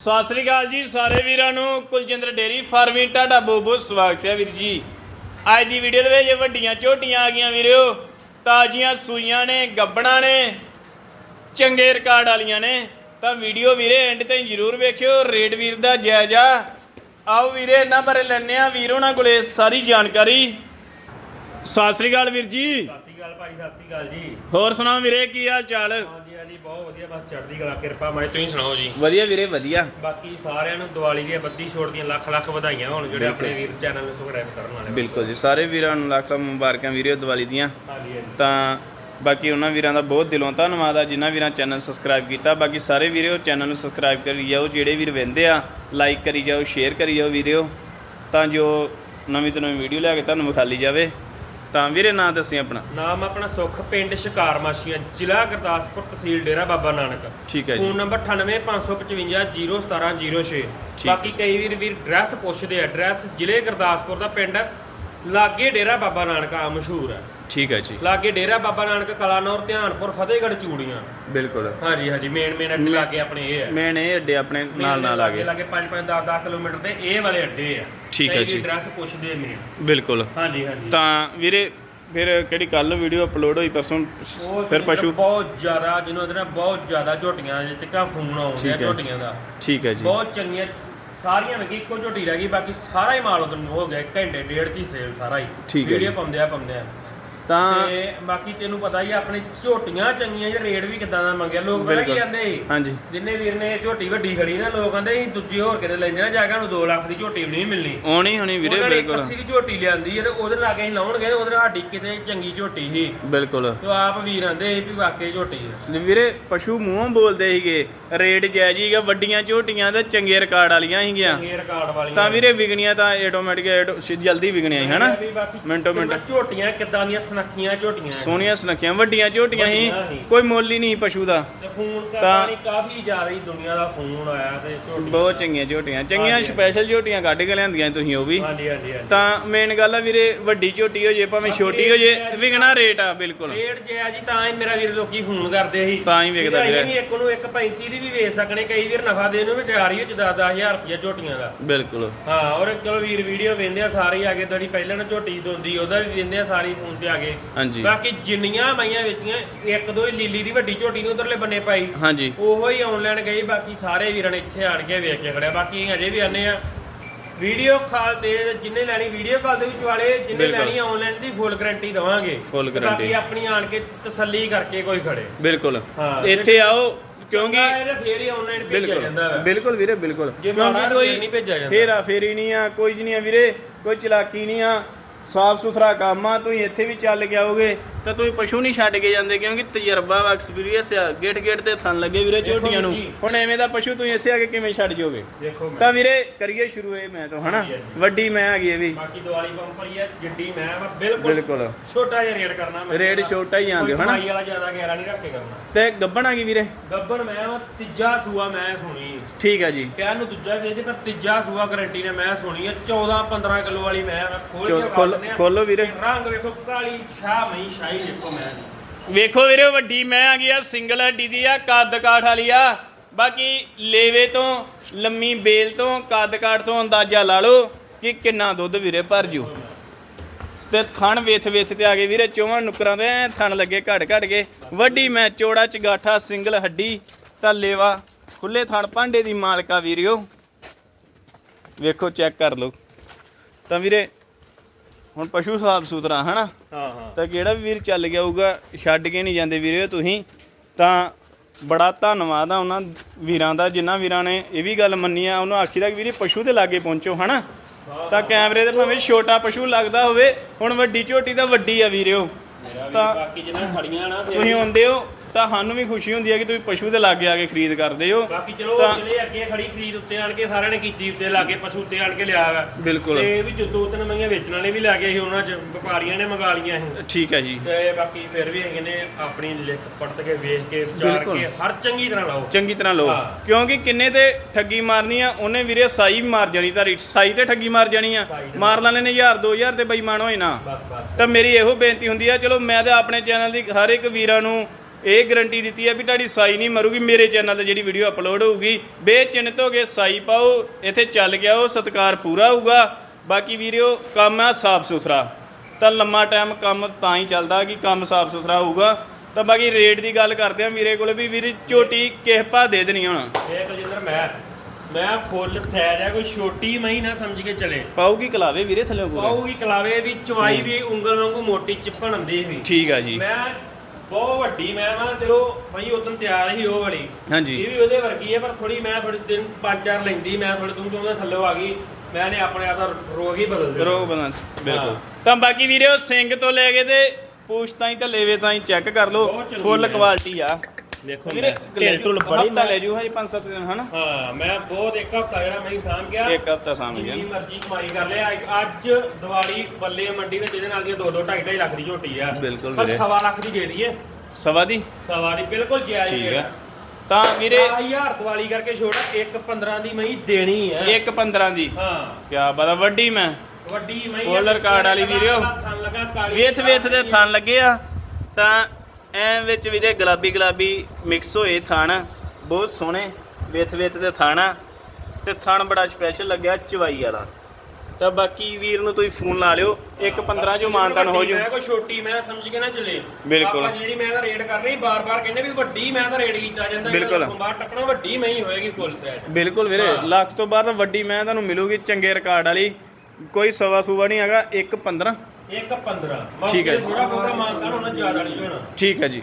ਸਤਿ ਸ੍ਰੀ ਅਕਾਲ ਜੀ ਸਾਰੇ ਵੀਰਾਂ ਨੂੰ। ਕੁਲਜਿੰਦਰ ਡੇਰੀ ਫਾਰਮਿੰਗ ਤੁਹਾਡਾ ਬਹੁਤ ਬਹੁਤ ਸਵਾਗਤ ਹੈ ਵੀਰ ਜੀ। ਅੱਜ ਦੀ ਵੀਡੀਓ ਦੇ ਵਿੱਚ ਵੱਡੀਆਂ ਝੋਟੀਆਂ ਆ ਗਈਆਂ ਵੀਰਿਓ ਤਾਜ਼ੀਆਂ ਸੂਈਆਂ ਨੇ, ਗੱਬਣਾ ਨੇ, ਚੰਗੇ ਰਿਕਾਰਡ ਵਾਲੀਆਂ ਨੇ। ਤਾਂ ਵੀਡੀਓ ਵੀਰੇ ਐਂਡ 'ਤੇ ਜ਼ਰੂਰ ਵੇਖਿਓ। ਰੇਟ ਵੀਰ ਦਾ ਜਾਇਜ਼ਾ ਆਓ ਵੀਰੇ, ਇਹਨਾਂ ਬਾਰੇ ਲੈਣੇ ਆ ਵੀਰ ਉਹਨਾਂ ਕੋਲੇ ਸਾਰੀ ਜਾਣਕਾਰੀ। ਸਤਿ ਸ੍ਰੀ ਅਕਾਲ ਵੀਰ ਜੀ। ਅਕਾਲ ਭਾਈ ਸਤਿ ਸ਼੍ਰੀ ਅਕਾਲ ਜੀ। ਹੋਰ ਸੁਣਾਓ ਵੀਰੇ ਕੀ ਹਾਲ ਚਾਲ? ਹਾਂਜੀ ਹਾਂਜੀ ਬਹੁਤ ਵਧੀਆ ਬਸ ਚੜ੍ਹਦੀ ਕਲਾ ਕਿਰਪਾ ਮੈਂ ਤੁਸੀਂ ਸੁਣਾਓ ਜੀ? ਵਧੀਆ ਵੀਰੇ ਵਧੀਆ। ਬਾਕੀ ਸਾਰਿਆਂ ਨੂੰ ਦੀਵਾਲੀ ਦੀਆਂ ਬੱਦੀ ਛੋੜ ਦੀਆਂ ਲੱਖ ਲੱਖ ਵਧਾਈਆਂ ਹੋਣ ਜਿਹੜੇ ਆਪਣੇ ਵੀਰ ਚੈਨਲ ਨੂੰ ਸਬਸਕ੍ਰਾਈਬ ਕਰਨ ਵਾਲੇ ਬਿਲਕੁਲ ਜੀ ਸਾਰੇ ਵੀਰਾਂ ਨੂੰ ਲੱਖ ਲੱਖ ਮੁਬਾਰਕਾਂ ਵੀਰੇ ਦੀਵਾਲੀ ਦੀਆਂ। ਹਾਂਜੀ ਹਾਂਜੀ। ਤਾਂ ਬਾਕੀ ਉਹਨਾਂ ਵੀਰਾਂ ਦਾ ਬਹੁਤ ਦਿਲੋਂ ਧੰਨਵਾਦ ਆ ਜਿਨ੍ਹਾਂ ਵੀਰਾਂ ਚੈਨਲ ਸਬਸਕ੍ਰਾਈਬ ਕੀਤਾ। ਬਾਕੀ ਸਾਰੇ ਵੀਰੋ ਚੈਨਲ ਨੂੰ ਸਬਸਕ੍ਰਾਈਬ ਕਰੀ ਜਾਓ ਜਿਹੜੇ ਵੀਰ ਵਹਿੰਦੇ ਆ ਲਾਈਕ ਕਰੀ ਜਾਓ ਸ਼ੇਅਰ ਕਰੀ ਜਾਓ ਵੀਡੀਓ ਤਾਂ ਜੋ ਨਵੀਂ ਤੋਂ ਨਵੀਂ ਵੀਡੀਓ ਲਿਆ ਕੇ ਤੁਹਾਨੂੰ ਵਿਖਾਲੀ ਜਾਵੇ। ਤਾਂ ਵੀਰੇ ਨਾਂ ਦੱਸੀ ਆਪਣਾ। ਨਾਮ ਆਪਣਾ ਸੁਖ ਪਿੰਡ ਸ਼ਿਕਾਰ ਮਾਸ਼ੀਆਂ ਜ਼ਿਲ੍ਹਾ ਗੁਰਦਾਸਪੁਰ ਤਹਿਸੀਲ ਡੇਰਾ ਬਾਬਾ ਨਾਨਕ। ਠੀਕ ਹੈ ਜੀ। ਫੋਨ ਨੰਬਰ 9855501706 ਬਾਕੀ ਕਈ ਵੀਰ ਵੀਰ ਐਡਰੈਸ ਪੁੱਛਦੇ ਆ। ਐਡਰੈਸ ਜ਼ਿਲ੍ਹੇ ਗੁਰਦਾਸਪੁਰ ਦਾ ਪਿੰਡ ਲਾਗੇ ਡੇਰਾ ਬਾਬਾ ਨਾਨਕ ਆ ਮਸ਼ਹੂਰ ਹੈ ਠੀਕ ਹੈ ਜੀ। ਲਾਗੇ ਡੇਰਾ ਬਾਬਾ ਨਾਨਕ ਕਲਾਨੌਰ ਧਿਆਨਪੁਰ ਫਤਿਹਗੜ੍ਹ ਚੂੜੀਆਂ। ਬਿਲਕੁਲ। ਹਾਂਜੀ ਹਾਂਜੀ ਮੇਨ ਮੇਨ ਅੱਡੇ ਲਾਗੇ ਆਪਣੇ ਇਹ ਹੈ। ਮੈਂ ਇਹ ਅੱਡੇ ਆਪਣੇ ਨਾਲ ਨਾਲ ਆ ਗਏ। ਲਾਗੇ 5 5 10 10 ਕਿਲੋਮੀਟਰ ਤੇ ਇਹ ਵਾਲੇ ਅੱਡੇ ਆ। ਠੀਕ ਹੈ ਜੀ। ਐਡਰੈਸ ਪੁੱਛਦੇ ਨੇ। ਬਿਲਕੁਲ। ਹਾਂਜੀ ਹਾਂਜੀ। ਤਾਂ ਵੀਰੇ ਫਿਰ ਕਿਹੜੀ ਕੱਲ ਵੀਡੀਓ ਅਪਲੋਡ ਹੋਈ ਪਰਸੋਂ? ਫਿਰ ਪਸ਼ੂ ਬਹੁਤ ਜ਼ਿਆਦਾ ਜਿਹਨੂੰ ਨਾਲ ਬਹੁਤ ਜ਼ਿਆਦਾ ਝੋਟੀਆਂ ਜਿੱਤੇ ਕਾ ਫੋਨ ਆਉਂਦੇ ਆ। ਝੋਟੀਆਂ ਦਾ। ਠੀਕ ਹੈ ਜੀ। ਬਹੁਤ ਚੰਗੀਆਂ ਸਾਰੀਆਂ ਲੱਗੀ ਇੱਕੋ ਝੋਟੀ ਰਹਿ ਗਈ ਬਾਕੀ ਸਾਰਾ ਹੀ ਮਾਲ ਉਦੋਂ ਹੋ ਗਿਆ ਘੰਟੇ ਡੇਢ ਹੀ ਸੇਲ ਸਾਰਾ ਹੀ। ਵੀਡੀਓ। ਪਾਉਂਦੇ ਆ ਪਾਉਂਦੇ ਆ ਤਾਂ ਤੇ ਬਾਕੀ ਤੈਨੂੰ ਪਤਾ ਹੀ ਆ ਆਪਣੇ ਝੋਟੀਆਂ ਚੰਗੀਆਂ ਜੇ ਰੇਟ ਵੀ ਕਿਦਾਂ ਦਾ ਮੰਗਿਆ। ਲੋਕ ਪਤਾ ਕੀ ਬਿਲਕੁਲ। ਕਹਿੰਦੇ? ਹਾਂਜੀ। ਜਿੰਨੇ ਵੀਰ ਨੇ ਝੋਟੀ ਵੱਡੀ ਖੜੀ ਨਾ ਲੋਕ ਕਹਿੰਦੇ ਸੀ ਦੂਜੀ ਹੋਰ ਕਿਤੇ ਲੈਂਦੇ ਨਾ ਜਾ ਕੇ ਉਹਨੂੰ 2 ਲੱਖ ਦੀ ਝੋਟੀ ਵੀ ਨਹੀਂ ਮਿਲਣੀ। ਆਉਣੀ ਹੋਣੀ ਵੀਰੇ ਉਹਨਾਂ ਨੇ ਬਿਲਕੁਲ। 80 ਦੀ ਝੋਟੀ ਲਿਆਂਦੀ ਹੈ ਤੇ ਉਹਦੇ ਲਾਗੇ ਅਸੀਂ ਲਾਉਣਗੇ ਉਹਦੇ ਨਾਲ ਸਾਡੀ ਕਿਤੇ ਚੰਗੀ ਝੋਟੀ ਸੀ। ਬਿਲਕੁਲ। ਤੇ ਆਪ ਵੀਰ ਆਂਦੇ ਸੀ ਵੀ ਵਾਕਈ ਝੋਟੀ ਹੈ ਵੀਰੇ ਪਸ਼ੂ ਮੂੰਹੋਂ ਬੋਲਦੇ ਸੀਗੇ ਰੇਟ ਜਾਇਜ਼ ਹੀਗਾ ਵੱਡੀਆਂ ਝੋਟੀਆਂ ਤੇ ਚੰਗੇ ਰਿਕਾਰਡ ਵਾਲੀਆਂ ਸੀਗੀਆਂ। ਚੰਗੇ ਰਿਕਾਰਡ ਵਾਲੀਆਂ। ਤਾਂ ਵੀਰੇ ਵਿਕਣੀਆਂ ਤਾਂ ਆਟੋਮੈਟਿਕ ਜਲਦੀ ਵਿਕਣੀਆਂ ਸੀ ਹਨਾ? ਮਿੰਟੋ ਮਿੰਟ। ਝੋਟੀਆਂ ਕਿੱਦਾਂ ਦੀਆਂ ਸੁਨੱਖੀਆਂ ਝੋਟੀਆਂ ਹੈ। ਸੋਹਣੀਆਂ ਸੁਨੱਖੀਆਂ ਵੱਡੀਆਂ ਝੋਟੀਆਂ ਸੀ ਵੱਡੀਆਂ ਸੀ। ਕੋਈ ਮੁੱਲ ਹੀ ਨਹੀਂ ਪਸ਼ੂ ਦਾ। ਤੇ ਫੋਨ ਤਾਂ- ਕਰਦਾ ਨਹੀਂ ਕਾਫੀ ਜ਼ਿਆਦਾ ਹੀ ਦੁਨੀਆ ਦਾ ਫੋਨ ਆਇਆ ਤੇ ਝੋਟੀ ਬਹੁਤ ਚੰਗੀਆਂ ਝੋਟੀਆਂ। ਚੰਗੀਆਂ ਹਾਂਜੀ। ਸਪੈਸ਼ਲ ਝੋਟੀਆਂ ਕੱਢ ਕੇ ਲਿਆਂਦੀਆਂ ਤੁਸੀਂ ਉਹ ਵੀ। ਹਾਂਜੀ ਹਾਂਜੀ ਹਾਂਜੀ। ਤਾਂ ਮੇਨ ਗੱਲ ਆ ਵੀਰੇ ਵੱਡੀ ਝੋਟੀ ਹੋ ਜੇ ਭਾਵੇਂ ਛੋਟੀ ਹੋ ਜੇ ਵਿਕਣਾ ਰੇਟ ਆ ਬਿਲਕੁਲ। ਰੇਟ ਜੇ ਆ ਜੀ ਤਾਂ ਹੀ ਮੇਰਾ ਵੀਰ ਲੋਕੀ ਫੋਨ ਕਰਦੇ ਸੀ। ਤਾਂ ਹੀ ਵਿਕਦਾ ਵੀਰੇ ਵੀਰੇ। ਇੱਕ ਨੂੰ 1.35 ਦੀ ਵੀ ਵੇਚ ਸਕਣੇ ਕਈ ਵੀਰ ਨਫਾ ਦੇਣ ਨੂੰ ਵੀ ਤਿਆਰ ਹੀ ਹੋ 10-10000 ਰੁਪਏ ਝੋਟੀਆਂ ਦਾ। ਬਿਲਕੁਲ। ਹਾਂ ਔਰ ਚਲੋ ਵੀਰ ਵੀਡੀਓ ਵੇਂਦੇ ਆ ਸਾਰੇ ਹੀ ਆ ਗਏ ਦੜੀ ਪਹਿਲਾਂ ਨਾ ਝੋਟੀ ਦੋਂਦੀ ਉਹਦਾ ਵੀ ਵੇਂਦੇ ਆ ਸਾਰੀ ਫੋਨ ਤੇ ਆ ਗਏ ਹਾਂਜੀ। ਬਾਕੀ ਜਿੰਨੀਆਂ ਮਈਆਂ ਵੇਚੀਆਂ ਇੱਕ ਦੋ ਹੀ ਲੀਲੀ ਦੀ ਵੱਡੀ ਝੋਟੀ ਨੂੰ ਉਧਰਲੇ ਬੰਨੇ ਪਾਈ। ਹਾਂਜੀ। ਉਹੋ ਹੀ ਆਨਲਾਈਨ ਗਈ ਬਾਕੀ ਸਾਰੇ ਵੀਰਾਂ ਨੇ ਇੱਥੇ ਆਣ ਕੇ ਵੇਖ ਕੇ ਖੜਿਆ। ਬਾਕੀ ਅਜੇ ਵੀ ਆਨੇ ਆ ਵੀਡੀਓ ਕਾਲ ਤੇ ਜਿੰਨੇ ਲੈਣੀ ਵੀਡੀਓ ਕਾਲ ਦੇ ਵਿੱਚ ਵਾਲੇ ਜਿੰਨੇ। ਲੈਣੀ ਆਨਲਾਈਨ ਦੀ ਫੁੱਲ ਗਾਰੰਟੀ ਦਵਾਂਗੇ। ਬਾਕੀ ਆਪਣੀ ਆਣ ਕੇ ਤਸੱਲੀ ਕਰਕੇ ਕੋਈ ਖੜੇ। ਬਿਲਕੁਲ। ਹਾਂ, ਇੱਥੇ ਆਓ ਕਿਉਂਕਿ ਫੇਰ ਹੀ ਆਨਲਾਈਨ ਭੇਜਿਆ ਜਾਂਦਾ ਬਿਲਕੁਲ ਵੀਰੇ ਬਿਲਕੁਲ। ਕਿਉਂਕਿ ਕੋਈ ਨਹੀਂ ਭੇਜਿਆ ਜਾਂਦਾ। ਫੇਰਾ ਫੇਰੀ ਨਹੀਂ ਆ ਕੋਈ ਨਹੀਂ ਆ ਵੀਰੇ ਕੋਈ ਚਲਾਕੀ ਨਹੀਂ ਆ। ਸਾਫ਼ ਸੁਥਰਾ ਕੰਮ ਆ ਤੁਸੀਂ ਇੱਥੇ ਵੀ ਚੱਲ ਕੇ ਆਓਗੇ। ਤਾਂ ਤੁਸੀਂ ਪਸ਼ੂ ਨਹੀਂ ਛੱਡ ਕੇ ਜਾਂਦੇ ਕਿਉਂਕਿ ਤਜਰਬਾ ਵਾ ਐਕਸਪੀਰੀਅੰਸ ਆ। ਗੇਟ ਗੇਟ ਤੇ ਥਣ ਲੱਗੇ ਵੀਰੇ ਝੋਟੀਆਂ ਨੂੰ। ਜੀ। ਹੁਣ ਐਵੇਂ ਦਾ ਪਸ਼ੂ ਤੁਸੀਂ ਇੱਥੇ ਆ ਕੇ ਕਿਵੇਂ ਛੱਡ ਜਾਓਗੇ? ਤਾਂ ਵੀਰੇ ਕਰੀਏ ਸ਼ੁਰੂ ਇਹ ਮੈਂ ਤੋਂ ਹਨਾ। ਵੱਡੀ ਮੈਂ ਆ ਗਈ ਇਹ ਵੀ। ਬਾਕੀ ਦੀਵਾਲੀ ਬੰਪਰ ਹੀ ਹੈ ਜਿੱਡੀ ਮੈਂ ਵਾ ਬਿਲਕੁਲ। ਬਿਲਕੁਲ। ਛੋਟਾ ਜਿਹਾ ਰੇਟ ਕਰਨਾ ਮੈਂ। ਰੇਟ ਛੋਟਾ ਹੀ ਆਂਦੇ ਕੋਈ ਹਨਾ? ਕਮਾਈ ਵਾਲਾ ਜ਼ਿਆਦਾ ਗੈਰਾ ਨਹੀਂ ਰੱਖ ਕੇ ਕਰਨਾ। ਤੇ ਗੱਬਣ ਆ ਗਈ ਵੀਰੇ? ਗੱਬਣ ਮੈਂ ਵਾ ਤੀਜਾ ਸੂਆ ਮੈਂ ਸੁਣੀ ਠੀਕ ਆ ਜੀ। ਕਹਿਣ ਨੂੰ ਦੂਜਾ ਵੇਚਦੇ ਪਰ ਤੀਜਾ ਸੂਆ ਗਾਰੰਟੀ ਨੇ ਮੈਂ ਸੁਣੀ ਹੈ 14 15 ਕਿਲੋ ਵਾਲੀ ਮੈਂ ਖੋਲ ਕੇ। ਖੋਲੋ ਵੀਰੇ। ਰੰਗ ਵੇਖੋ ਕਾਲੀ ਸ਼ਾਹ ਮਈ ਸ਼ਾਹੀ ਦੇਖੋ ਮੈਂ। ਵੇਖੋ ਵੀਰੇ, ਵੱਡੀ ਮੈਂ ਆ ਗਈ ਆ ਸਿੰਗਲ ਹੱਡੀ ਦੀ ਆ, ਕੱਦ ਕਾਠ ਵਾਲੀ ਆ। ਬਾਕੀ ਲੇਵੇ ਤੋਂ, ਲੰਮੀ ਬੇਲ ਤੋਂ, ਕੱਦ ਕਾਠ ਤੋਂ ਅੰਦਾਜ਼ਾ ਲਾ ਲਓ ਕਿ ਕਿੰਨਾ ਦੁੱਧ ਵੀਰੇ ਭਰ ਜੂ। ਤੇ ਥਣ ਵੇਥ ਵੇਥ ਤੇ ਆ ਗਏ ਵੀਰੇ ਚੋਵਾਂ ਨੁਕਰਾਂ ਦੇ, ਐਂ ਥਣ ਲੱਗੇ ਘੜ ਘੜ ਗਏ ਵੱਡੀ ਮੈਂ, ਚੋੜਾ ਚਗਾਠਾ ਸਿੰਗਲ ਹੱਡੀ, ਤਾਂ ਲੇਵਾ ਖੁੱਲੇ ਥਣ ਭਾਂਡੇ ਦੀ ਮਾਲਕਾ ਵੀਰਿਓ। ਵੇਖੋ, ਚੈੱਕ ਕਰ ਲਓ। ਤਾਂ ਵੀਰੇ ਹੁਣ ਪਸ਼ੂ ਸਾਫ਼ ਸੁਥਰਾ ਹਨਾ? ਹਾਂ ਹਾਂ। ਤਾਂ ਕਿਹੜਾ ਵੀ ਵੀਰ ਚੱਲ ਗਿਆ ਹੋਊਗਾ ਛੱਡ ਕੇ ਨਹੀਂ ਜਾਂਦੇ ਵੀਰੇ ਤੁਸੀਂ ਤਾਂ ਬੜਾ ਧੰਨਵਾਦ ਆ ਉਹਨਾਂ ਵੀਰਾਂ ਦਾ ਜਿਨ੍ਹਾਂ ਵੀਰਾਂ ਨੇ ਇਹ ਵੀ ਗੱਲ ਮੰਨੀ ਆ। ਉਹਨਾਂ ਆਖੀਦਾ ਕਿ ਵੀਰੇ ਪਸ਼ੂ ਦੇ ਲਾਗੇ ਪਹੁੰਚੋ ਹਨਾ? ਤਾਂ ਕੈਮਰੇ ਤੇ ਭਾਵੇਂ ਛੋਟਾ ਪਸ਼ੂ ਲੱਗਦਾ ਹੋਵੇ ਹੁਣ ਵੱਡੀ ਝੋਟੀ ਤਾਂ ਵੱਡੀ ਆ ਵੀਰਿਓ ਤਾਂ- ਬਾਕੀ ਜਿੰਨਾ ਖੜੀਆਂ ਨਾ ਤੁਸੀਂ ਆਉਂਦੇ ਹੋ ਤਾਂ ਸਾਨੂੰ ਵੀ ਖੁਸ਼ੀ ਹੁੰਦੀ ਹੈ ਕਿ ਤੁਸੀਂ ਪਸ਼ੂ ਦੇ ਲਾਗੇ ਆ ਕੇ ਖਰੀਦ ਕਰਦੇ ਹੋ। ਬਾਕੀ ਚਲੋ ਤਾਂ- ਜਿਹੜੇ ਅੱਗੇ ਖੜੀ ਖਰੀਦ ਉੱਤੇ ਆਣ ਕੇ ਸਾਰਿਆਂ ਨੇ ਕੀਤੀ ਉੱਤੇ ਲਾਗੇ ਪਸ਼ੂ ਉੱਤੇ ਆਣ ਕੇ ਲਿਆ ਵਾ। ਬਿਲਕੁਲ। ਤੇ ਵੀ ਜੋ ਦੋ ਤਿੰਨ ਮਈਆਂ ਵੇਚਣ ਵਾਲੇ ਵੀ ਲੈ ਗਏ ਸੀ ਉਹਨਾਂ ਚ ਵਪਾਰੀਆਂ ਨੇ ਮੰਗਾ ਲੀਆਂ ਸੀ। ਠੀਕ ਹੈ ਜੀ। ਤੇ ਬਾਕੀ ਫਿਰ ਵੀ ਨੇ ਆਪਣੀ ਲਿਖ ਪੜਤ ਕੇ ਵੇਖ ਕੇ ਵਿਚਾਰ ਬਿਲਕੁਲ। ਕੇ ਹਰ ਚੰਗੀ ਤਰ੍ਹਾਂ ਲਾਓ। ਚੰਗੀ ਤਰ੍ਹਾਂ ਲਓ। ਹਾਂ। ਕਿਉਂਕਿ ਕਿੰਨੇ ਤੇ ਠੱਗੀ ਮਾਰਨੀ ਆ ਉਹਨੇ ਵੀਰੇ ਸਾਈ ਵੀ ਮਾਰ ਜਾਣੀ ਤਾਂ ਸਾਈ ਤੇ ਠੱਗੀ ਮਾਰ ਜਾਣੀ ਆ। ਸਾਈ ਤੇ- ਮਾਰ ਲੈਣੇ ਨੇ 1000 2000 ਤੇ ਬੇਈਮਾਨ ਹੋਏ ਨਾ। ਬਸ ਬਸ। ਤਾਂ ਮੇਰੀ ਇਹੋ ਬੇਨਤੀ ਹੁੰਦੀ ਆ ਚਲੋ ਮੈਂ ਤਾਂ ਆਪਣੇ ਚੈਨਲ ਦੀ ਹਰ ਇੱਕ ਵੀਰਾਂ ਨੂੰ ਇਹ ਗਰੰਟੀ ਦਿੱਤੀ ਹੈ ਵੀ ਤੁਹਾਡੀ ਸਾਈ ਨਹੀਂ ਮਰੂਗੀ ਮੇਰੇ ਚੈਨਲ ਤੇ ਜਿਹੜੀ ਵੀਡੀਓ ਅਪਲੋਡ ਹੋਊਗੀ। ਬੇਚਿੰਨਤ ਹੋ ਕੇ ਸਾਈ ਪਾਓ ਇੱਥੇ ਚੱਲ ਗਿਆ ਉਹ ਸਤਕਾਰ ਪੂਰਾ ਹੋਊਗਾ। ਬਾਕੀ ਵੀਡੀਓ ਕੰਮ ਹੈ ਸਾਫ਼ ਸੁਥਰਾ। ਤਾਂ ਲੰਮਾ ਟਾਈਮ ਕੰਮ ਤਾਂ ਹੀ ਚੱਲਦਾ ਕਿ ਕੰਮ ਸਾਫ਼ ਸੁਥਰਾ ਹੋਊਗਾ। ਤਾਂ ਬਾਕੀ ਰੇਟ ਦੀ ਗੱਲ ਕਰਦੇ ਆ ਮੇਰੇ ਕੋਲ ਵੀ ਵੀਰ ਝੋਟੀ ਕਿਸ ਭਾ ਦੇ ਦੇਣੀ ਹੁਣ? ਇਹ ਕੁਲਜਿੰਦਰ ਮੈਂ ਮੈਂ ਫੁੱਲ ਸੈਜ ਹੈ ਕੋਈ ਛੋਟੀ ਮਈ ਨਾ ਸਮਝ ਕੇ ਚਲੇ। ਪਾਊਗੀ ਕਲਾਵੇ ਵੀਰੇ ਥੱਲੇ ਪੂਰੇ? ਪਾਉਗੀ ਕਲਾਵੇ ਵੀ ਚਵਾਈ ਵੀ ਉਂਗਲ ਵਾਂਗੂ ਮੋਟੀ ਚਿੱਪਣ ਹੁੰਦੀ ਵੀ ਠੀਕ ਆ ਜੀ। ਮੈਂ ਬਹੁਤ ਵੱਡੀ ਮੈਂ ਮੈਂ ਚਲੋ ਬਈ ਉਦੋਂ ਤਿਆਰ ਹੀ ਉਹ ਵਾਲੀ। ਹਾਂਜੀ। ਇਹ ਵੀ ਉਹਦੇ ਵਰਗੀ ਹੈ ਪਰ ਥੋੜੀ ਮੈਂ ਥੋੜੀ ਦਿਨ ਪੰਜ ਚਾਰ ਲੈਂਦੀ ਮੈਂ ਥੋੜੀ ਤੂੰ ਤੋਂ ਥੱਲੇ ਆ ਗਈ। ਮੈਂ ਨੇ ਆਪਣੇ ਆਪ ਦਾ ਰੋਗ ਹੀ ਬਦਲ ਦਿੱਤਾ। ਰੋਗ ਬਣਾ ਬਿਲਕੁਲ। ਤਾਂ ਬਾਕੀ ਵੀਰੇ ਉਹ ਸਿੰਘ ਤੋਂ ਲੈ ਕੇ ਤੇ ਪੂਛ ਤਾਈਂ ਤੇ ਲੇਵੇ ਤਾਈਂ ਚੈੱਕ ਕਰ ਲਓ। ਫੁੱਲ। ਕੁਆਲਿਟੀ ਆ। ਦੇਖੋ ਵੀਰੇ ਢਿੱਲ ਢੁੱਲ ਬੜੀ ਹਫਤਾ ਲੈ ਜੂ ਹਜੇ 5-7 ਦਿਨ ਹਨਾ? ਹਾਂ ਮੈਂ ਬਹੁਤ ਇੱਕ ਹਫਤਾ ਜਿਹੜਾ ਮੈਂ ਸਾਂਭ ਗਿਆ। ਇੱਕ ਹਫਤਾ ਸਾਂਭ ਗਿਆ। ਜਿੰਨੀ ਮਰਜ਼ੀ ਕਮਾਈ ਕਰ ਲਿਆ। ਅੱਜ- ਦੀਵਾਲੀ ਬੱਲੇ ਮੰਡੀ ਵਿੱਚ ਇਹਦੇ ਨਾਲ ਦੀਆਂ 2 2 2.5 2.5 ਲੱਖ ਦੀ ਝੋਟੀ ਆ। ਬਿਲਕੁਲ ਪਰ ਵੀਰੇ। ਸਵਾ ਲੱਖ ਦੀ ਦੇ ਦਈਏ। ਸਵਾ ਦੀ? ਸਵਾ ਦੀ ਬਿਲਕੁਲ ਜਾਇਜ਼ ਠੀਕ ਆ। ਤਾਂ ਵੀਰੇ 10000 ਦੀਵਾਲੀ ਕਰਕੇ ਛੋੜ 1 15 ਦੀ ਮਈ ਦੇਣੀ ਹੈ ਇੱਕ 15 ਦੀ? ਹਾਂ। ਕਿਆ ਬੜਾ ਵੱਡੀ ਮੈਂ। ਵੱਡੀ ਮਈ Collar card ਵਾਲੀ ਕਾਲੀ ਵੇਥ ਵੇਥ ਦੇ ਥਣ ਲੱਗੇ ਆ। ਤਾਂ ਐ ਵਿੱਚ ਵੀਰੇ ਗੁਲਾਬੀ ਗੁਲਾਬੀ ਮਿਕਸ ਹੋਏ ਥਣ ਬਹੁਤ ਸੋਹਣੇ ਵੇਥ ਵੇਥ ਦੇ ਥਣ ਆ। ਤੇ ਥਣ ਬੜਾ ਸਪੈਸ਼ਲ ਲੱਗਿਆ ਚਵਾਈ ਵਾਲਾ। ਤਾਂ ਬਾਕੀ ਵੀਰ ਨੂੰ ਤੁਸੀਂ ਫੋਨ ਲਾ ਲਿਓ ਇੱਕ 15 ਜੋ ਮਾਨਤਨ ਹੋ ਜੂ ਮੈਂ ਕੋਈ ਛੋਟੀ ਮੈਂ ਸਮਝ ਕੇ ਨਾ ਚੱਲੇ। ਬਿਲਕੁਲ। ਆਪਾਂ ਜਿਹੜੀ ਮੈਂ ਦਾ ਰੇਟ ਕਰ ਰਹੀ ਬਾਰ-ਬਾਰ ਕਹਿੰਦੇ ਵੀ ਵੱਡੀ ਮੈਂ ਦਾ ਰੇਟ ਕੀਤਾ ਜਾਂਦਾ ਬਿਲਕੁਲ। ਬਾਹਰ ਟੱਕਣਾ ਵੱਡੀ ਮੈਂ ਹੀ ਹੋਏਗੀ ਫੁੱਲ ਸੈਟ ਬਿਲਕੁਲ ਵੀਰੇ। ਲੱਖ ਤੋਂ ਬਾਅਦ ਵੱਡੀ ਮੈਂ ਤੁਹਾਨੂੰ ਮਿਲੂਗੀ ਚੰਗੇ ਰਿਕਾਰਡ ਵਾਲੀ। ਕੋਈ ਸਵਾ ਸੂਵਾ ਨਹੀਂ ਹੈਗਾ ਇੱਕ 15 ਇੱਕ 15 ਠੀਕ ਹੈ। ਥੋੜਾ ਬਹੁਤਾ ਮਾਨਤਾ ਹੋਣਾ ਜ਼ਿਆਦਾ ਨਹੀਂ ਹੋਣਾ ਠੀਕ ਹੈ ਜੀ।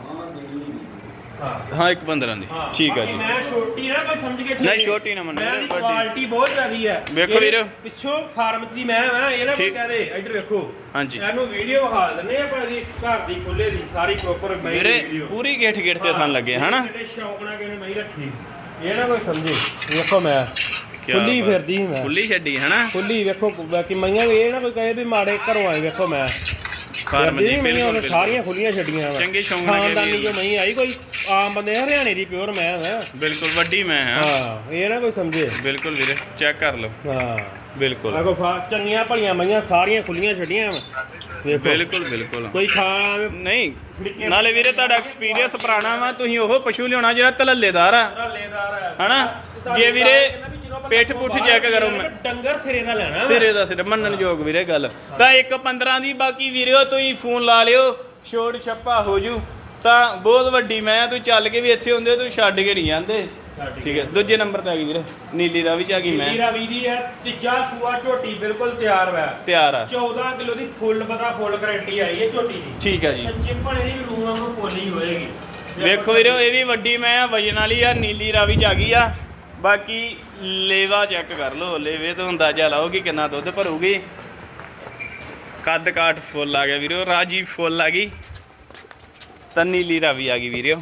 ਹਾਂ। ਹਾਂ ਇੱਕ 15 ਦੀ। ਹਾਂ, ਠੀਕ ਹੈ ਬਾਕੀ ਜੀ। ਮੈਂ ਛੋਟੀ ਨਾ ਕੋਈ ਸਮਝ ਕੇ ਨਹੀਂ, ਛੋਟੀ ਨਾ ਮੰਨੋ, ਮੈਂ ਵੱਡੀ। ਕੁਆਲਿਟੀ ਬਹੁਤ ਜ਼ਿਆਦੀ ਹੈ। ਵੇਖੋ ਇਹ ਵੀਰੋ। ਪਿੱਛੋਂ ਫਾਰਮ ਦੀ ਮੈਂ ਆ ਇਹ ਨਾ ਕੋਈ ਠੀਕ। ਕਹਦੇ ਇੱਧਰ ਵੇਖੋ। ਹਾਂਜੀ। ਇਹਨੂੰ ਵੀਡੀਓ ਵਿਖਾ ਦਿੰਦੇ ਆਪਾਂ ਇਹਦੀ ਘਰ ਦੀ ਖੁੱਲੇ ਦੀ ਸਾਰੀ ਪ੍ਰੋਪਰ ਮੈਂ ਵੀਰੇ ਪੂਰੀ ਗੇਠ ਗੇਠ ਤੇ ਥਣ ਲੱਗੇ ਹਨਾ? ਕਿਤੇ ਸ਼ੌਕ ਨਾਲ ਕਿਨੇ ਮੈਂ ਰੱਖੀ। ਇਹ ਨਾ ਕੋਈ ਸਮਝੇ। ਵੇਖੋ ਮੈਂ। ਖੁੱਲੀ ਬਾਤ। ਫਿਰਦੀ ਸੀ ਮੈਂ। ਖੁੱਲੀ ਛੱਡੀ ਹਨਾ? ਖੁੱਲੀ ਵੇਖੋ ਬਾਕੀ ਮਈਆਂ ਵੀ ਇਹ ਨਾ ਕੋਈ ਕਹੇ ਵੀ ਮਾੜੇ ਘਰੋਂ ਆਏ ਵੇਖੋ ਮੈਂ। ਫਾਰਮ ਦੀ ਬਿਲਕੁਲ। ਸਾਰੀਆਂ ਖੁੱਲੀਆਂ ਛੱਡੀਆਂ ਵਾ ਚੰਗੇ ਸ਼ੌਂਕ ਨਾਲ ਖਾਨਦਾਨੀ ਗਏ ਜੋ ਮਈ ਆਈ ਕੋਈ ਆਮ ਬੰਦੇ ਹਰਿਆਣੇ ਦੀ ਪਿਓਰ ਮੈਂ ਹਾਂ ਬਿਲਕੁਲ ਵੱਡੀ ਮੈਂ ਹਾਂ ਹਾਂ ਇਹ ਨਾ ਕੋਈ ਸਮਝੇ। ਬਿਲਕੁਲ ਵੀਰੇ ਚੈੱਕ ਕਰ ਲਓ। ਹਾਂ। ਬਿਲਕੁਲ। ਆਗੋ ਫਾ ਚੰਗੀਆਂ ਭਲੀਆਂ ਮਈਆਂ ਸਾਰੀਆਂ ਖੁੱਲੀਆਂ ਛੱਡੀਆਂ ਵਾ ਵੇਖੋ। ਬਿਲਕੁਲ ਬਿਲਕੁਲ। ਕੋਈ ਖਾਣ ਨਹੀਂ ਨਾਲੇ ਵੀਰੇ ਤੁਹਾਡਾ ਐਕਸਪੀਰੀਅੰਸ ਪੁਰਾਣਾ ਵਾ ਤੁਸੀਂ ਉਹ ਪਸ਼ੂ ਲਿਆਉਣਾ ਜਿਹੜਾ ਤਲੱਲੇਦਾਰ ਆ। ਹਨਾ? ਜੇ ਵੀਰੇ ਪਿੱਠ ਪੁੱਠ ਚੈੱਕ ਕਰੋ ਮੈਂ। ਡੰਗਰ ਸਿਰੇ ਦਾ ਲੈਣਾ। ਸਿਰੇ ਦਾ ਸਿਰੇ ਮੰਨਣ ਯੋਗ ਵੀਰੇ ਗੱਲ। ਤਾਂ ਇੱਕ 15 ਦੀ ਬਾਕੀ ਵੀਰਿਓ ਤੁਸੀਂ ਫੋਨ ਲਾ ਲਿਓ ਛੋੜ ਛੱਪਾ ਹੋ ਜੂ। ਤਾਂ ਬਹੁਤ ਵੱਡੀ ਮੈਂ ਤੂੰ ਚੱਲ ਕੇ ਵੀ ਇੱਥੇ ਹੁੰਦੇ ਤੂੰ ਛੱਡ ਕੇ ਨਹੀਂ ਜਾਂਦੇ। ਠੀਕ ਹੈ ਦੂਜੇ ਨੰਬਰ ਤੇ ਆ ਗਈ ਵੀਰੇ ਨੀਲੀ ਰਾਵੀ ਚ ਆ ਗਈ ਮੈਂ। ਨੀਰਾ ਵੀਰੀ ਹੈ ਤੀਜਾ ਸੂਆ ਝੋਟੀ ਬਿਲਕੁਲ ਤਿਆਰ ਵਾ ਤਿਆਰ ਆ। 14 ਕਿਲੋ ਦੀ ਫੁੱਲ ਪਤਾ ਫੁੱਲ ਗਾਰੰਟੀ ਆਈ ਹੈ ਝੋਟੀ ਦੀ। ਠੀਕ ਆ ਜੀ। ਤੇ ਚਿੰਪਣ ਇਹਦੀ ਰੂਹਾਂ ਨੂੰ ਪੋਲੀ ਹੋਏਗੀ। ਵੇਖੋ ਵੀਰੋ ਇਹ ਵੀ ਵੱਡੀ ਮੈਂ ਆ ਵਜਨ ਵਾਲੀ ਆ ਨੀਲੀ ਰਾਵੀ ਚ ਆ ਗਈ ਆ। ਬਾਕੀ ਲੇਵਾ ਚੈੱਕ ਕਰ ਲਓ ਲੇਵੇ ਤੋਂ ਅੰਦਾਜ਼ਾ ਲਾਓ ਕਿ ਕਿੰਨਾ ਦੁੱਧ ਭਰੂਗੀ। ਕੱਦ ਕਾਠ ਫੁੱਲ ਆ ਗਿਆ ਵੀਰੋ ਰਾਜੀ ਫੁੱਲ ਆ ਗਈ। ਤਾਂ ਨੀਲੀ ਰਾਵੀ ਆ ਗਈ ਵੀਰੋ।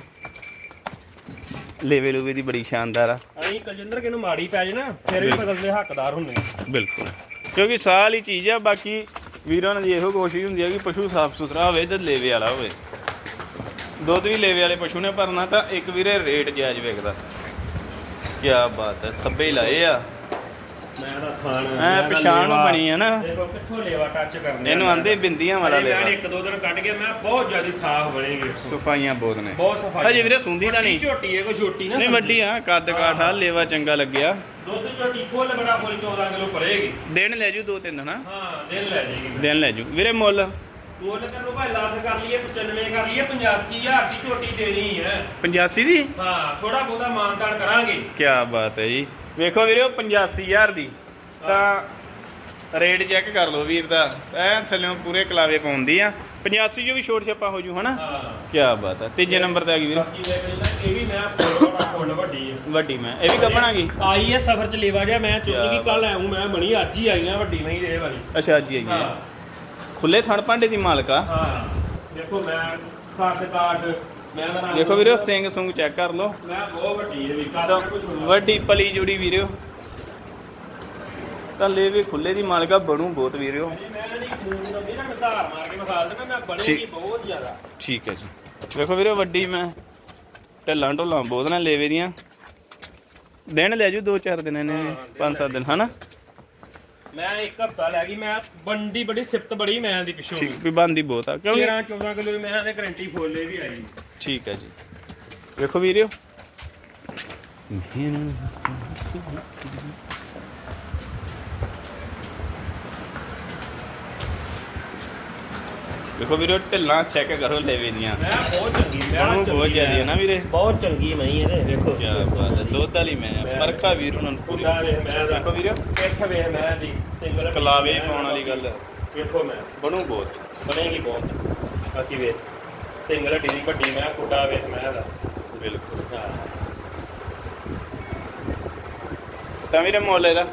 ਲੇਵੇ ਲੂਵੇ ਦੀ ਬੜੀ ਸ਼ਾਨਦਾਰ ਆ। ਅਸੀਂ ਕਲਜਿੰਦਰ ਕਿਨੂੰ ਮਾੜੀ ਪੈ ਜੇ ਨਾ ਫਿਰ ਵੀ ਬਦਲਦੇ ਹੱਕਦਾਰ ਹੁੰਦੇ ਆ। ਬਿਲਕੁਲ। ਕਿਉਂਕਿ ਸਾਲ ਹੀ ਚੀਜ਼ ਆ ਬਾਕੀ ਵੀਰਾਂ ਦੀ ਇਹੋ ਕੋਸ਼ਿਸ਼ ਹੁੰਦੀ ਆ ਕਿ ਪਸ਼ੂ ਸਾਫ਼ ਸੁਥਰਾ ਹੋਵੇ ਤੇ ਲੇਵੇ ਵਾਲਾ ਹੋਵੇ। ਦੁੱਧ ਵੀ ਲੇਵੇ ਵਾਲੇ ਪਸ਼ੂ ਨੇ ਭਰਨਾ ਤਾਂ ਇੱਕ ਵੀਰੇ ਰੇਟ ਜਾਇਜ਼ ਵਿਕਦਾ। ਕੀ ਬਾਤ ਹੈ ਥੱਬੇ ਹੀ ਲਾਏ ਆ। ਮੈਂ ਤਾਂ ਖਾਣ ਐ ਪਛਾਣ ਬਣੀ ਆ ਨਾ। ਦੇਖੋ ਕਿੱਥੋਂ ਲੇਵਾ ਟੱਚ ਕਰਨੇ ਇਹਨੂੰ ਆਂਦੇ ਬਿੰਦੀਆਂ ਵਾਲਾ ਮੈਂ ਲੇਵਾ। ਇੱਕ ਦੋ ਦਿਨ ਕੱਢ ਕੇ ਮੈਂ ਬਹੁਤ ਜ਼ਿਆਦਾ ਸਾਫ਼ ਬਣੇਗੀ ਸਫਾਈਆਂ ਬਹੁਤ ਨੇ। ਬਹੁਤ ਸਫ਼ਾਈ ਹਜੇ ਵੀਰੇ ਸੁੰਦੀ ਤਾਂ ਨਹੀਂ। ਝੋਟੀ ਹੈ ਕੋਈ ਛੋਟੀ ਨਾ ਨਹੀਂ ਵੱਡੀ ਆ ਕੱਦ ਕਾਠਾ ਲੇਵਾ ਚੰਗਾ ਲੱਗਿਆ। ਦੁੱਧ ਝੋਟੀ ਫੁੱਲ ਬੜਾ ਫੁੱਲ 14 ਕਿਲੋ ਭਰੇਗੀ। ਦਿਨ ਲੈ ਜੂ ਦੋ ਤਿੰਨ ਹਨਾ? ਹਾਂ ਦਿਨ ਲੈ ਜਾਏਗੀ ਦਿਨ ਲੈ ਜੂ। ਵੀਰੇ ਮੁੱਲ? ਮੁੱਲ ਤੈਨੂੰ ਭਾਈ ਲੱਖ ਕਰ ਲਈਏ 95 ਕਰ ਲਈਏ 85000 ਦੀ ਝੋਟੀ ਦੇਣੀ ਹੈ। 85 ਦੀ? ਹਾਂ ਥੋੜਾ ਬਹੁਤਾ ਮਾਨਤਾਨ ਕਰਾਂਗੇ। ਕੀ ਬਾਤ ਹੈ ਜੀ। ਵੇਖੋ ਵੀਰੇ 85000 ਦੀ। ਤਾਂ ਰੇਟ ਚੈੱਕ ਕਰ ਲਓ ਵੀਰ ਦਾ। ਐ ਥੱਲੇੋਂ ਪੂਰੇ ਕਲਾਵੇ ਪਾਉਂਦੀ ਆ। 85 ਜੋ ਵੀ ਛੋਟ ਛੱਪਾ ਹੋ ਜੂ ਹਨਾ? ਕੀ ਬਾਤ ਹੈ। ਤੀਜੇ ਨੰਬਰ ਤੇ ਆ ਗਈ ਵੀਰ। ਇਹ ਵੀ ਮੈਂ ਫੁੱਲ ਵੱਡੀ ਹੈ ਵੱਡੀ ਮੈਂ। ਇਹ ਵੀ ਗਈ ਆਈ ਹੈ ਸਫ਼ਰ ਚ ਲੇਵਾ ਜਾ ਮੈਂ ਚੁੱਕੀ ਕੱਲ ਆਉਂ ਮੈਂ ਬਣੀ ਅੱਜ ਹੀ ਆਈਆਂ ਵੱਡੀ ਨਹੀਂ ਇਹ ਵਾਲੀ। ਅੱਛਾ ਜੀ ਆਈ ਹਾਂ ਹੈ। ਖੁੱਲੇ ਥਣ ਭਾਂਡੇ ਦੀ ਮਾਲਕਾ ਹਾਂ ਦੇਖੋ ਮੈਂ ਖਾਸ ਕਾਟ ਮੈਂ ਦਾ ਨਾਮ ਦੇਖੋ ਵੀਰੇ ਸਿੰਘ ਸੁੰਗ ਚੈੱਕ ਕਰ ਲਓ। ਮੈਂ ਬਹੁਤ ਵੱਡੀ ਹੈ ਵੀ ਕੱਲ ਹੋਣਾ। ਵੱਡੀ ਪਲੀ ਜੁੜੀ ਵੀਰਿਓ ਤਾਂ ਲੈ ਵੀ ਖੁੱਲੇ ਦੀ ਮਾਲਕਾ ਬਣੂ ਬਹੁਤ ਬਣੇਗੀ ਠੀਕ। ਬਹੁਤ ਜ਼ਿਆਦਾ। ਠੀਕ ਹੈ ਜੀ। ਵੇਖੋ ਵੀਰੇ ਵੱਡੀ ਮੈਂ ਢੱਲਾਂ ਢੋਲਾਂ ਬਹੁਤ ਨੇ ਲੇਵੇ ਦੀਆਂ। ਦਿਨ ਲੈ ਜੂ ਦੋ ਚਾਰ ਦਿਨ ਇਹਨੇ ਹਾਂ, ਪੰਜ ਸੱਤ ਦਿਨ ਹਨਾ? ਮੈਂ ਇੱਕ ਹਫਤਾ ਲੈ ਗਈ ਮੈਂ ਬੰਡੀ ਬੜੀ ਸਿਫਤ ਬੜੀ ਮੈਂ ਦੀ ਪਿੱਛੋਂ। ਠੀਕ ਵੀ ਬੰਦੀ ਬਹੁਤ ਆ। ਕਿਉਂਕਿ 13 14 ਕਿਲੋ ਦੀ ਮੈਂ ਦੇ ਗਰੰਟੀ ਫੋਲੇ ਵੀ ਆਈ। ਠੀਕ ਹੈ ਜੀ। ਵੇਖੋ ਵੀਰਿਓ। ਵੇਖੋ ਵੀਰੋ ਢਿੱਲਾਂ ਚੈੱਕ ਕਰੋ ਲੈਵੇ ਦੀਆਂ। ਮੈਂ ਬਹੁਤ ਚੰਗੀ ਮੈਂ ਉਹਨੂੰ ਬਹੁਤ ਜ਼ਿਆਦਾ ਹੈ ਨਾ ਵੀਰੇ? ਬਹੁਤ ਚੰਗੀ ਮਈ ਇਹਦੇ ਦੇਖੋ। ਕੀ ਬਾਤ ਹੈ ਦੁੱਧ ਵਾਲੀ ਮੈਂ ਆ। ਪਰਖਾ ਵੀਰ ਉਹਨਾਂ ਨੂੰ ਪੂਰੀ। ਪੂਰਾ ਵੇਖ ਮੈਂ ਦਾ ਵੇਖੋ ਵੀਰੋ। ਇੱਥੇ ਵੇਖ ਮੈਂ ਦੀ ਸਿੰਗਲ ਕਲਾਵੇ ਪਾਉਣ ਵਾਲੀ ਗੱਲ। ਹੈ। ਵੇਖੋ ਮੈਂ। ਬਣੂ ਬਹੁਤ। ਬਣੇਗੀ ਬਹੁਤ। ਬਾਕੀ ਵੇਖ ਸਿੰਗਲ ਡੀ ਦੀ ਵੱਡੀ ਮੈਂ ਕੁੱਡਾ ਵੇਖ ਮੈਂ ਦਾ। ਬਿਲਕੁਲ। ਹਾਂ। ਤਾਂ ਵੀਰੇ ਮੁੱਲ ਇਹਦਾ?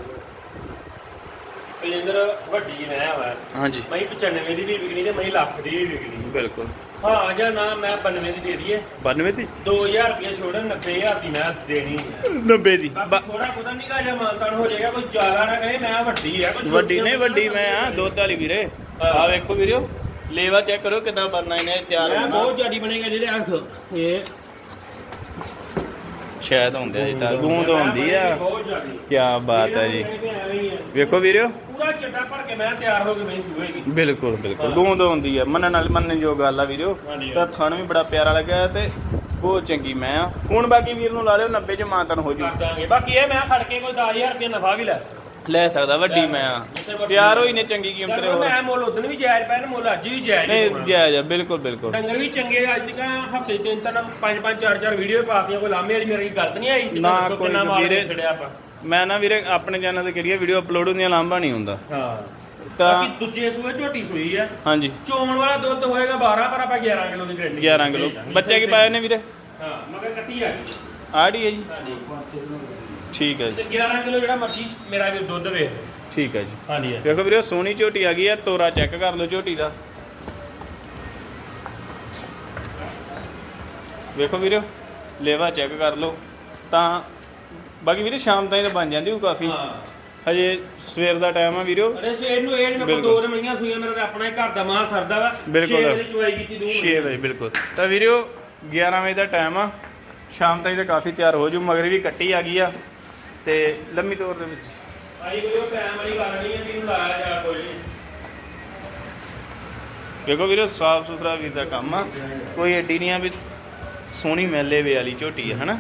ਪਲੇਂਦਰ ਵੱਡੀ ਮੈਂ ਵਾ ਹਾਂਜੀ। ਮਈ 95 ਦੀ ਵੀ ਵਿਕਣੀ ਤੇ ਮਈ ਲੱਖ ਦੀ ਵੀ ਵਿਕਣੀ। ਬਿਲਕੁਲ। ਹਾਂ ਜਾਂ ਨਾ ਮੈਂ 92 ਦੀ ਦੇ ਦਈਏ। 92 ਦੀ? 2000 ਰੁਪਏ ਛੋੜਨ 90000 ਦੀ ਮੈਂ ਦੇਣੀ ਹੈ। 90 ਦੀ। ਥੋੜਾ ਬਹੁਤਾ ਨਿਕਾ ਜਿਹਾ ਮਾਨਤਾਨ ਹੋ ਜਾਏਗਾ ਕੋਈ ਜ਼ਿਆਦਾ ਨਾ ਕਹੇ ਮੈਂ ਵੱਡੀ ਹੈ ਕੋਈ ਵੱਡੀ ਨਹੀਂ ਵੱਡੀ ਮੈਂ ਆ ਦੁੱਧ ਵਾਲੀ ਵੀਰੇ। ਆ ਵੇਖੋ ਵੀਰਿਓ ਲੇਵਾ ਚੈੱਕ ਕਰੋ ਕਿਦਾਂ ਬਣਨਾ ਇਹਨੇ ਤਿਆਰ ਮੈਂ ਹੋਣਾ। ਬਹੁਤ ਜ਼ਿਆਦੀ ਬਣੇਗਾ ਜਿਹੜੇ ਅੱਖ ਇਹ ਸ਼ਾਇਦ ਹੁੰਦੇ ਜੀ ਤਾਂ। ਗੂੰਦ ਹੁੰਦੀ ਆ। ਕੀ ਬਾਤ ਹੈ ਜੀ। ਵੇਖੋ ਵੀਰਿਓ। ਪੂਰਾ ਚੱਡਾ ਭਰ ਕੇ ਮੈਂ ਤਿਆਰ ਹੋ ਕੇ ਮੈਂ ਸੂਏਗੀ ਬਿਲਕੁਲ ਬਿਲਕੁਲ। ਗੂੰਦ ਹੁੰਦੀ ਆ। ਮੰਨਣ ਨਾਲ ਮੰਨਣ ਜੋ ਗੱਲ ਆ ਹਾਂਜੀ। ਤਾਂ ਥਣ ਵੀ ਬੜਾ ਪਿਆਰਾ ਲੱਗਿਆ ਤੇ ਬਹੁਤ ਚੰਗੀ ਮੈਂ ਆ। ਹੁਣ ਬਾਕੀ ਵੀਰ ਨੂੰ ਲਾ ਲਿਓ 90 ਚ ਮਾਨਤਨ ਹੋ ਜੂ। ਬਾਕੀ ਇਹ ਮੈਂ ਖੜ ਕੇ ਕੋਈ 10000 ਰੁਪਏ ਨਫਾ ਵੀ ਲੈ। ਲੈ ਸਕਦਾ ਵੱਡੀ ਮੈਂ ਆ। ਤਿਆਰ ਹੋਈ ਨੇ ਚੰਗੀ ਕੀਮਤ ਤੇ ਹੋਰ। ਮੈਂ ਮੁੱਲ ਉਦੋਂ ਵੀ ਜਾਇਜ਼ ਪੈਣ ਮੁੱਲ ਅੱਜ ਵੀ ਜਾਇਜ਼ ਨਹੀਂ। ਜਾਇਜ਼ ਆ ਬਿਲਕੁਲ ਬਿਲਕੁਲ। ਡੰਗਰ ਵੀ ਚੰਗੇ ਅੱਜ ਤੱਕ ਹਫ਼ਤੇ ਤਿੰਨ ਤਿੰਨ ਪੰਜ ਪੰਜ ਚਾਰ ਚਾਰ ਵੀਡੀਓ ਪਾਤੀਆਂ ਕੋਈ ਲਾਮੇ ਵਾਲੀ ਮੇਰੀ ਗਲਤ ਨਹੀਂ ਆਈ ਤੇ ਨਾ, ਕੋਈ ਵੀਰੇ- ਛੜਿਆ ਆਪਾਂ। ਮੈਂ ਨਾ ਵੀਰੇ ਆਪਣੇ ਚੈਨਲ ਤੇ ਕਿਹੜੀ ਵੀਡੀਓ ਅਪਲੋਡ ਹੁੰਦੀਆਂ ਲਾਂਭਾ ਨਹੀਂ ਹੁੰਦਾ। ਹਾਂ। ਤਾਂ ਬਾਕੀ ਦੂਜੇ ਸੂਏ ਝੋਟੀ ਸੂਈ ਆ। ਹਾਂਜੀ। ਚੋਣ ਵਾਲਾ ਦੁੱਧ ਹੋਏਗਾ 12 ਪਰ ਆਪਾਂ 11 ਕਿਲੋ ਦੀ ਗਰੰਟੀ 11 ਕਿਲੋ। ਬੱਚੇ ਕੀ ਪਾਏ ਨੇ ਵੀਰੇ? ਹਾਂ ਮਗਰ ਕੱਟੀ ਆ। ਆੜੀ ਹੈ ਜੀ। ਹਾਂਜੀ। ਠੀਕ ਹੈ ਜੀ ਤੇ 11 ਕਿਲੋ ਜਿਹੜਾ ਮਰਜ਼ੀ ਮੇਰਾ ਵੀ ਦੁੱਧ ਵੇਖ ਠੀਕ ਹੈ ਜੀ। ਹਾਂਜੀ ਦੇਖੋ ਵੀਰੇ ਸੋਹਣੀ ਝੋਟੀ ਆ ਗਈ ਆ ਤੋਰਾ ਚੈੱਕ ਕਰ ਲਓ ਝੋਟੀ ਦਾ। ਵੇਖੋ ਵੀਰੇ ਲੇਵਾ ਚੈੱਕ ਕਰ ਲਓ। ਤਾਂ ਬਾਕੀ ਵੀਰੇ ਸ਼ਾਮ ਤਾਈਂ ਤਾਂ ਬਣ ਜਾਂਦੀ ਉਹ ਕਾਫੀ। ਹਾਂ। ਹਜੇ ਸਵੇਰ ਦਾ ਟਾਈਮ ਆ ਵੀਰੋ। ਅਰੇ ਸਵੇਰ ਨੂੰ ਇਹ ਮੇਰੇ ਕੋਲ ਬਿਲਕੁਲ। ਦੋ ਰਮਈਆਂ ਸੂਈਆਂ ਮੇਰਾ ਤਾਂ ਆਪਣਾ ਹੀ ਘਰ ਦਾ ਮਾਂ ਸਰਦਾ ਵਾ। ਬਿਲਕੁਲ। ਛੇ ਵਜੇ ਚੁਆਈ ਕੀਤੀ ਦੂੰ 6 ਵਜੇ ਬਿਲਕੁਲ। ਤਾਂ ਵੀਰੋ 11 ਵਜੇ ਦਾ ਟਾਈਮ ਆ। ਸ਼ਾਮ ਤਾਈਂ ਤਾਂ ਕਾਫੀ ਤਿਆਰ ਹੋ ਜੂ ਮਗਰ ਵੀ ਕੱਟੀ ਆ ਗਈ ਆ। ਤੇ ਲੰਮੀ ਤੌਰ ਦੇ ਵਿੱਚ। ਆਈ ਕੋਈ ਟਾਈਮ ਵਾਲੀ ਗੱਲ ਨਹੀਂ ਹੈ ਜਿਹਨੂੰ ਲਾਇਆ ਜਾ ਕੋਈ ਨਹੀਂ। ਵੇਖੋ ਵੀਰੋ ਸਾਫ਼ ਸੁਥਰਾ ਵੀਰ ਦਾ ਕੰਮ ਆ। ਕੋਈ ਐਡੀ ਨਹੀਂ ਆ ਵੀ ਸੋਹਣੀ ਮੈਲੇ ਵੇ ਵਾਲੀ ਝੋਟੀ ਆ ਹਨਾ?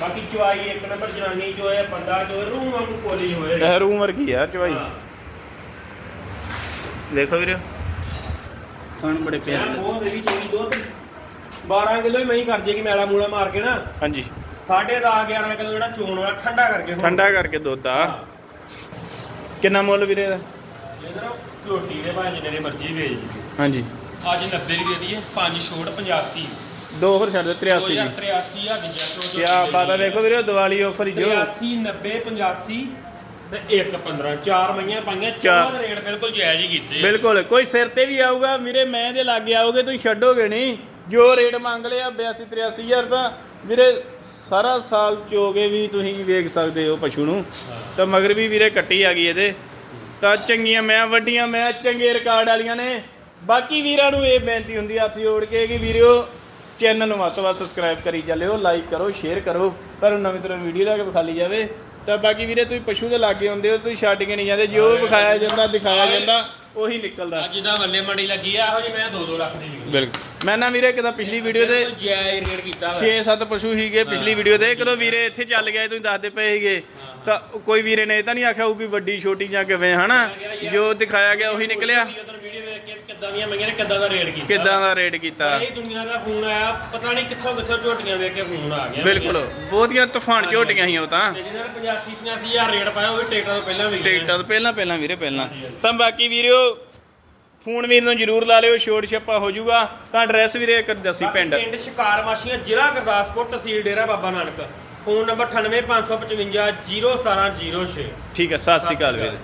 ਬਾਕੀ ਚੁਆਈ ਇੱਕ ਨੰਬਰ ਜਨਾਨੀ ਜੋ ਹੈ ਬੰਦਾ ਜੋ ਹੈ ਰੂਹ ਵਾਂਗੂ ਕੋਲੀ ਹੋਏ। ਲਹਿਰੂ ਵਰਗੀ ਆ ਚਵਾਈ। ਦੇਖੋ ਵੀਰੋ। ਖਾਣ ਬੜੇ ਪਿਆਰੇ। ਬਹੁਤ ਵੀ ਚੰਗੀ ਦੁੱਧ 12 ਕਿਲੋ ਹੀ ਮੈਂ ਹੀ ਕਰ ਜੇਗੀ ਮੈਲਾ ਮੂਲਾ ਮਾਰ ਕੇ ਨਾ। ਹਾਂਜੀ। ਸਾਢੇ 10 11 ਕਿਲੋ ਜਿਹੜਾ ਚੋਣ ਵਾਲਾ ਠੰਡਾ ਕਰਕੇ ਹੁਣ। ਠੰਡਾ ਕਰਕੇ ਦੁੱਧ ਆ। ਕਿੰਨਾ ਮੁੱਲ ਵੀਰੇ ਦਾ? ਇਹਦਾ ਝੋਟੀ ਦੇ ਜਿੰਨੇ ਦੀ ਮਰਜ਼ੀ ਵੇਚ ਜੀ। ਹਾਂਜੀ। ਅੱਜ 90 ਦੀ ਦੇ ਦਈਏ 5 ਛੋਟ 85 ਦੋ ਹੋਰ ਛੱਡ ਦੇ 83 ਜੀ 83 ਆ ਗਿਆ ਸੋ ਕੀ ਬਾਤ ਆ ਵੇਖੋ ਵੀਰੋ ਦੀਵਾਲੀ ਆਫਰ ਜੋ। 83 90 85 ਤੇ 1 15 ਚਾਰ ਮਈਆਂ ਪਾਈਆਂ ਚਾਰ। ਦੇ ਰੇਟ ਬਿਲਕੁਲ ਜਾਇਜ਼ ਹੀ ਕੀਤੇ ਬਿਲਕੁਲ ਕੋਈ ਸਿਰ ਤੇ ਵੀ ਆਊਗਾ ਵੀਰੇ ਮੈਂ ਦੇ ਲਾਗੇ ਆਓਗੇ ਤੁਸੀਂ ਛੱਡੋਗੇ ਨਹੀਂ। ਜੋ ਰੇਟ ਮੰਗ ਲਿਆ 82 83000 ਤਾਂ ਵੀਰੇ ਸਾਰਾ ਸਾਲ ਚੋਗੇ ਵੀ ਤੁਸੀਂ ਵੇਖ ਸਕਦੇ ਹੋ ਪਸ਼ੂ ਨੂੰ। ਤਾਂ ਮਗਰ ਵੀ ਵੀਰੇ ਕੱਟੀ ਆ ਗਈ ਇਹਦੇ। ਤਾਂ ਚੰਗੀਆਂ ਮੈਂ, ਵੱਡੀਆਂ ਮੈਂ, ਚੰਗੇ ਰਿਕਾਰਡ ਵਾਲੀਆਂ ਨੇ। ਬਾਕੀ ਵੀਰਾਂ ਨੂੰ ਇਹ ਬੇਨਤੀ ਹੁੰਦੀ ਹੱਥ ਜੋੜ ਕੇ ਕਿ ਵੀਰਿਓ ਚੈਨਲ ਨੂੰ ਵੱਧ ਤੋਂ ਵੱਧ ਸਬਸਕ੍ਰਾਈਬ ਕਰੀ ਚੱਲਿਓ ਲਾਈਕ ਕਰੋ ਸ਼ੇਅਰ ਕਰੋ। ਪਰ ਨਵੀਂ ਤਰ੍ਹਾਂ ਵੀਡੀਓ ਲੈ ਕੇ ਵਿਖਾਲੀ ਜਾਵੇ। ਤਾਂ ਬਾਕੀ ਵੀਰੇ ਤੁਸੀਂ ਪਸ਼ੂ ਦੇ ਲਾਗੇ ਹੁੰਦੇ ਹੋ ਤੁਸੀਂ ਛੱਡ ਕੇ ਨਹੀਂ ਜਾਂਦੇ ਜੋ ਵਿਖਾਇਆ ਜਾਂਦਾ ਦਿਖਾਇਆ ਜਾਂਦਾ ਉਹੀ ਨਿਕਲਦਾ। ਅੱਜ ਦਾ ਵੱਲੇ ਮੰਡੀ ਲੱਗੀ ਆ ਇਹੋ ਜਿਹੀ ਮੈਂ 2-2 ਲੱਖ ਦੀ ਵਿਕਦੀ ਬਿਲਕੁਲ। ਮੈਂ ਨਾ ਵੀਰੇ ਕਿਦਾ ਪਿਛਲੀ ਵੀਡੀਓ ਤੇ ਜਾਇਜ਼ ਰੇਟ ਕੀਤਾ ਵਾ। 6-7 ਪਸ਼ੂ ਸੀਗੇ ਪਿਛਲੀ ਵੀਡੀਓ ਤੇ ਕਦੋਂ ਵੀਰੇ ਇੱਥੇ ਚੱਲ ਗਏ ਤੁਸੀਂ ਦੱਸਦੇ ਪਏ ਸੀਗੇ। ਤਾਂ ਕੋਈ ਵੀਰੇ ਨੇ ਇਹ ਤਾਂ ਨਹੀਂ ਆਖਿਆ ਹੋਊ ਕਿ ਵੱਡੀ ਛੋਟੀ ਜਾਂ ਕਿਵੇਂ ਹਨਾ? ਜੋ ਦਿਖਾਇਆ ਗਿਆ ਉਹੀ ਨਿਕਲਿਆ। ਕਿੱਦਾਂ ਦੀਆਂ ਮਈਆਂ ਨੇ ਕਿੱਦਾਂ ਦਾ ਰੇਟ ਕੀਤਾ? ਕਿੱਦਾਂ ਦਾ ਰੇਟ ਕੀਤਾ? ਇਹ ਦੁਨੀਆ ਦਾ ਫੋਨ ਆਇਆ ਪਤਾ ਨਹੀਂ ਕਿੱਥੋਂ ਕਿੱਥੋਂ ਝੋਟੀਆਂ ਵੇਖ ਕੇ ਫੋਨ ਆ ਗਿਆ। ਬਿਲਕੁਲ। ਬਹੁਤੀਆਂ ਤੂਫਾਨ ਝੋਟੀਆਂ ਸੀ ਉਹ ਤਾਂ। ਜਿਹਨਾਂ ਨੇ 85 85000 ਰੇਟ ਪਾਇਆ ਉਹ ਵੀ ਟਿਕਟਾਂ ਤੋਂ ਪਹਿਲਾਂ ਵੀ ਟਿਕਟਾਂ ਤੋਂ ਪਹਿਲਾਂ ਪਹਿਲਾਂ ਵੀਰੇ ਪਹਿਲਾਂ। ਤਾਂ ਬਾਕੀ ਵੀਰਿਓ ਫੋਨ ਵੀਰ ਨੂੰ ਜਰੂਰ ਲਾ ਲਿਓ ਛੋਟ ਛੱਪਾ ਹੋ ਜਾਊਗਾ। ਤਾਂ ਐਡਰੈਸ ਵੀਰੇ ਇੱਕ ਦੱਸੀ ਪਿੰਡ। ਪਿੰਡ ਸ਼ਿਕਾਰ ਮਾਸ਼ੀਆਂ ਜ਼ਿਲ੍ਹਾ ਗੁਰਦਾਸਪੁਰ ਤਹਿਸੀਲ ਡੇਰਾ ਬਾਬਾ ਨਾਨਕ। ਫੋਨ ਨੰਬਰ 98555 01706 ਠੀਕ ਹੈ ਸਤਿ ਸ਼੍ਰੀ ਅਕਾਲ ਵੀਰੇ।